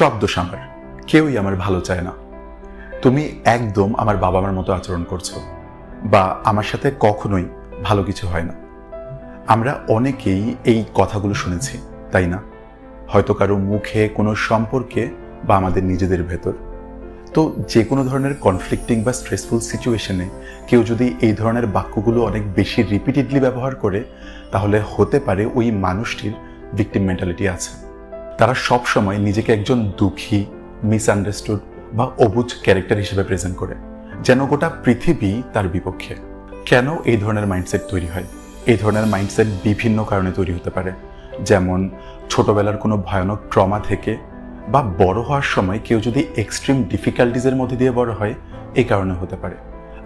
সব দোষ আমার। কেউই আমার ভালো চায় না। তুমি একদম আমার বাবা মার মতো আচরণ করছ বা আমার সাথে কখনোই ভালো কিছু হয় না। আমরা অনেকেই এই কথাগুলো শুনেছি, তাই না? হয়তো কারও মুখে কোনো সম্পর্কে বা আমাদের নিজেদের ভেতর। তো যে কোনো ধরনের কনফ্লিক্টিং বা স্ট্রেসফুল সিচুয়েশনে কেউ যদি এই ধরনের বাক্যগুলো অনেক বেশি রিপিটেডলি ব্যবহার করে, তাহলে হতে পারে ওই মানুষটির ভিকটিম মেন্টালিটি আছে। তারা সব সময় নিজেকে একজন দুঃখী মিসআন্ডারস্টুড বা অবুজ ক্যারেক্টার হিসেবে প্রেজেন্ট করে, যেন গোটা পৃথিবী তার বিপক্ষে। কেন এই ধরনের মাইন্ডসেট তৈরি হয়? এই ধরনের মাইন্ডসেট বিভিন্ন কারণে তৈরি হতে পারে। যেমন, ছোটবেলার কোনো ভয়ানক ট্রমা থেকে বা বড় হওয়ার সময় কেউ যদি এক্সট্রিম ডিফিকাল্টিজের মধ্যে দিয়ে বড় হয় এই কারণে হতে পারে।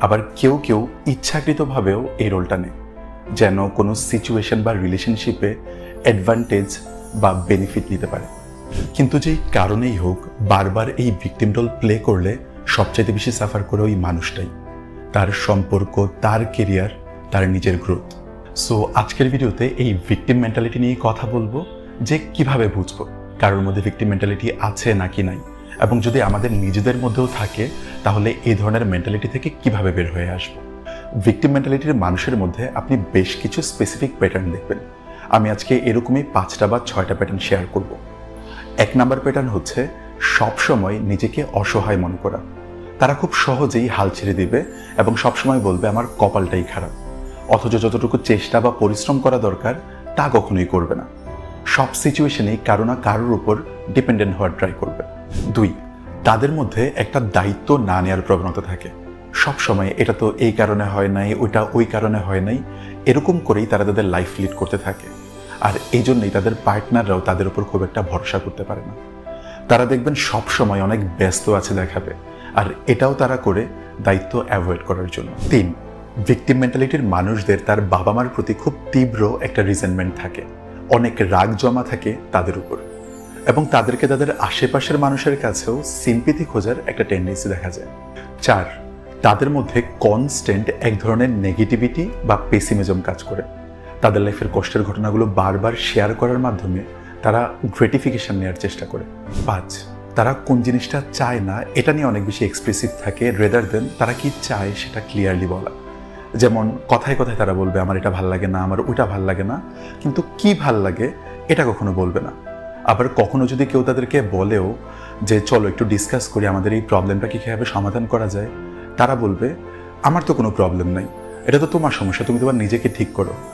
আবার কেউ কেউ ইচ্ছাকৃতভাবেও এই রোলটা নেয়। যেন কোনো সিচুয়েশন বা রিলেশনশিপে অ্যাডভান্টেজ বা বেনিফিট নিতে পারে। কিন্তু যেই কারণেই হোক, বারবার এই ভিকটিম রোল প্লে করলে সবচাইতে বেশি সাফার করে ওই মানুষটাই। তার সম্পর্ক, তার কেরিয়ার তার নিজের গ্রোথ সো আজকের ভিডিওতে এই ভিকটিম মেন্টালিটি নিয়ে কথা বলব যে কীভাবে বুঝব কারোর মধ্যে ভিকটিম মেন্টালিটি আছে নাকি নাই। এবং যদি আমাদের নিজেদের মধ্যেও থাকে, তাহলে এই ধরনের মেন্টালিটি থেকে কীভাবে বের হয়ে আসব। ভিকটিম মেন্টালিটির মানুষের মধ্যে আপনি বেশ কিছু স্পেসিফিক প্যাটার্ন দেখবেন। আমি আজকে এরকমই পাঁচটা বা ছয়টা প্যাটার্ন শেয়ার করব। এক নাম্বার প্যাটার্ন হচ্ছে সবসময় নিজেকে অসহায় মনে করা। তারা খুব সহজেই হাল ছেড়ে দিবে এবং সবসময় বলবে, আমার কপালটাই খারাপ। অথচ যতটুকু চেষ্টা বা পরিশ্রম করা দরকার, তা কখনোই করবে না। সব সিচুয়েশনেই কারও না কারোর উপর ডিপেন্ডেন্ট হওয়ার ট্রাই করবে। দুই, তাদের মধ্যে একটা দায়িত্ব না নেওয়ার প্রবণতা থাকে। সব সময় এটা তো এই কারণে হয় নাই, ওইটা ওই কারণে হয় নাই, এরকম করেই তারা তাদের লাইফ লিড করতে থাকে। আর এই জন্যই তাদের পার্টনাররাও তাদের উপর খুব একটা ভরসা করতে পারে না। তারা দেখবেন সব সময় অনেক ব্যস্ত আছে দেখাবে। আর এটাও তারা করে দায়িত্ব অ্যাভয়েড করার জন্য। তিন ভিকটিম মেন্টালিটির মানুষদের তার বাবা মার প্রতি খুব তীব্র একটা রিজেন্টমেন্ট থাকে। অনেক রাগ জমা থাকে তাদের উপর। এবং তাদেরকে তাদের আশেপাশের মানুষের কাছেও সিম্পিতি খোঁজার একটা টেন্ডেন্সি দেখা যায়। চার, তাদের মধ্যে কনস্ট্যান্ট এক ধরনের নেগেটিভিটি বা পেসিমিজম কাজ করে। তাদের লাইফের কষ্টের ঘটনাগুলো বারবার শেয়ার করার মাধ্যমে তারা গ্রেটিফিকেশন নেওয়ার চেষ্টা করে। পাঁচ তারা কোন জিনিসটা চায় না, এটা নিয়ে অনেক বেশি এক্সপ্রেসিভ থাকে। রেদার দেন তারা কি চায় সেটা ক্লিয়ারলি বলা। যেমন কথায় কথায় তারা বলবে, আমার এটা ভালো লাগে না, আমার ওইটা ভালো লাগে না। কিন্তু কি ভালো লাগে, এটা কখনো বলবে না। আবার কখনো যদি কেউ তাদেরকে বলেও যে, চলো একটু ডিসকাস করি, আমাদের এই প্রবলেমটা কী কীভাবে সমাধান করা যায়? তারা বলবে, আমার তো কোনো প্রবলেম নাই। এটা তো তোমার সমস্যা, তুমি তোমার নিজেকে ঠিক করো।